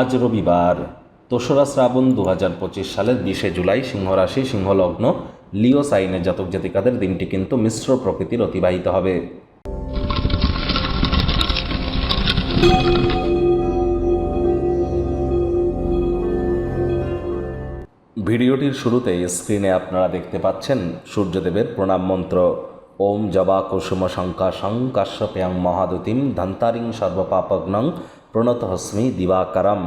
আজ রবিবার, দোসরা শ্রাবণ দু হাজার পঁচিশ সালের বিশে জুলাই সিংহরাশি, সিংহলগ্ন, লিও সাইনের জাতক জাতিকাদের দিনটি কিন্তু মিশ্র প্রকৃতির অতিবাহিত হবে। ভিডিওটির শুরুতে স্ক্রিনে আপনারা দেখতে পাচ্ছেন সূর্যদেবের প্রণাম মন্ত্র। ওম জবা কুসুম শঙ্কা শঙ্কাশ্যপ্যাং মহাদুতিম ধন্তারিং সর্বপাপগ্নং প্রণত হস্মি দিবাকারম।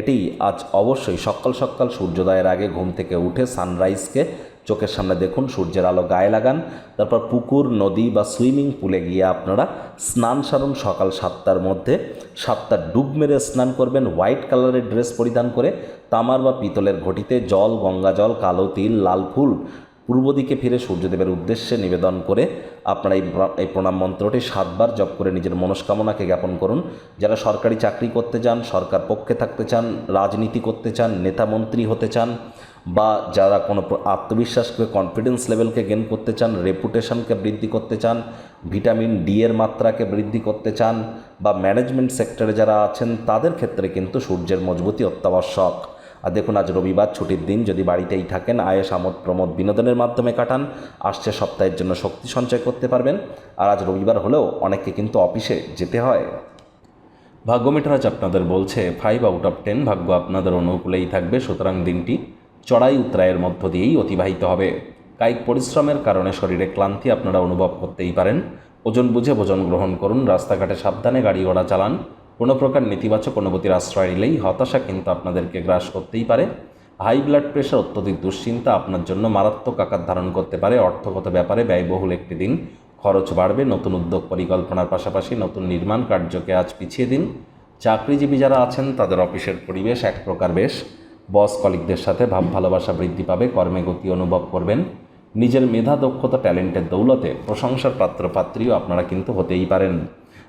এটি আজ অবশ্যই সকাল সকাল সূর্যোদয়ের আগে ঘুম থেকে উঠে সানরাইজকে চোখের সামনে দেখুন, সূর্যের আলো গায়ে লাগান। তারপর পুকুর, নদী বা সুইমিং পুলে গিয়ে আপনারা স্নান সারুন সকাল সাতটার মধ্যে। সাতটা ডুব মেরে স্নান করবেন, হোয়াইট কালারের ড্রেস পরিধান করে। তামার বা পিতলের ঘটিতে জল গঙ্গা জল কালো তিল, লাল ফুল পূর্ব দিকে ফিরে সূর্যদেবের উদ্দেশ্যে নিবেদন করে আপনারা এই এই প্রণাম মন্ত্রটি সাতবার জপ করে নিজের মনস্কামনাকে জ্ঞাপন করুন। যারা সরকারি চাকরি করতে চান, সরকার পক্ষে থাকতে চান, রাজনীতি করতে চান, নেতা মন্ত্রী হতে চান, বা যারা কোনো আত্মবিশ্বাসকে কনফিডেন্স লেভেলকে গেন করতে চান রেপুটেশনকে বৃদ্ধি করতে চান ভিটামিন ডি এর মাত্রাকে বৃদ্ধি করতে চান, বা ম্যানেজমেন্ট সেক্টরে যারা আছেন, তাদের ক্ষেত্রে কিন্তু সূর্যের মজবুতি অত্যাবশ্যক। আর দেখুন, আজ রবিবার ছুটির দিন। যদি বাড়িতেই থাকেন আয়েস আমোদ, প্রমোদ বিনোদনের মাধ্যমে কাটান। আসছে সপ্তাহের জন্য শক্তি সঞ্চয় করতে পারবেন। আর আজ রবিবার হলেও অনেককে কিন্তু অফিসে যেতে হয়। ভাগ্যমিটার আজ আপনাদের বলছে ফাইভ আউট অফ টেন ভাগ্য আপনাদের অনুকূলেই থাকবে। সুতরাং দিনটি চড়াই উত্তরায়ের মধ্য দিয়েই অতিবাহিত হবে। কায়িক পরিশ্রমের কারণে শরীরে ক্লান্তি আপনারা অনুভব করতেই পারেন। ওজন বুঝে ভোজন গ্রহণ করুন। রাস্তাঘাটে সাবধানে গাড়ি ঘোড়া চালান। কোনো প্রকার নেতিবাচক অনুভূতির আশ্রয় নিলেই হতাশা কিন্তু আপনাদেরকে গ্রাস করতেই পারে। হাই ব্লাড প্রেশার, অত্যধিক দুশ্চিন্তা আপনার জন্য মারাত্মক আকার ধারণ করতে পারে। অর্থগত ব্যাপারে ব্যয়বহুল একটি দিন। খরচ বাড়বে, নতুন উদ্যোগ পরিকল্পনার পাশাপাশি নতুন নির্মাণ কার্যকে আজ পিছিয়ে দিন। চাকরিজীবী যারা আছেন, তাদের অফিসের পরিবেশ এক প্রকার বেশ। বস কলিকদের সাথে ভাব ভালোবাসা বৃদ্ধি পাবে, কর্মে গতি অনুভব করবেন। নিজের মেধা, দক্ষতা, ট্যালেন্টের দৌলতে প্রশংসার পাত্র পাত্রীও আপনারা কিন্তু হতেই পারেন।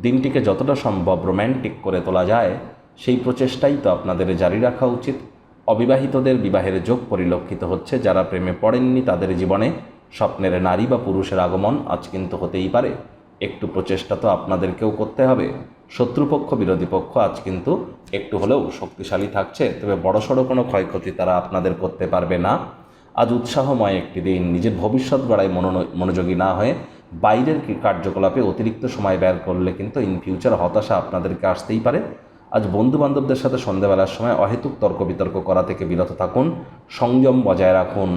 দিনটিকে যতটা সম্ভব রোম্যান্টিক করে তোলা যায়, সেই প্রচেষ্টাই তো আপনাদের জারি রাখা উচিত। অবিবাহিতদের বিবাহের যোগ পরিলক্ষিত হচ্ছে, যারা প্রেমে পড়েননি তাদের জীবনে স্বপ্নের নারী বা পুরুষের আগমন আজ কিন্তু হতেই পারে। একটু প্রচেষ্টা তো আপনাদেরকেও করতে হবে। শত্রুপক্ষ, বিরোধী পক্ষ আজ কিন্তু একটু হলেও শক্তিশালী থাকছে, তবে বড়সড় কোনো ক্ষয়ক্ষতি তারা আপনাদের করতে পারবে না। আজ উৎসাহময় একটি দিন। নিজের ভবিষ্যৎ গড়ায় মনোযোগী না হয়ে বাইরের কার্যকলাপে অতিরিক্ত সময় ব্যয় করলে কিন্তু ইন ফিউচার হতাশা আপনাদেরকে আসতেই পারে। আজ বন্ধু বান্ধবদের সাথে সন্ধ্যাবেলার সময় অহেতুক তর্ক বিতর্ক করা থেকে বিরত থাকুন। সংযম বজায় রাখুন।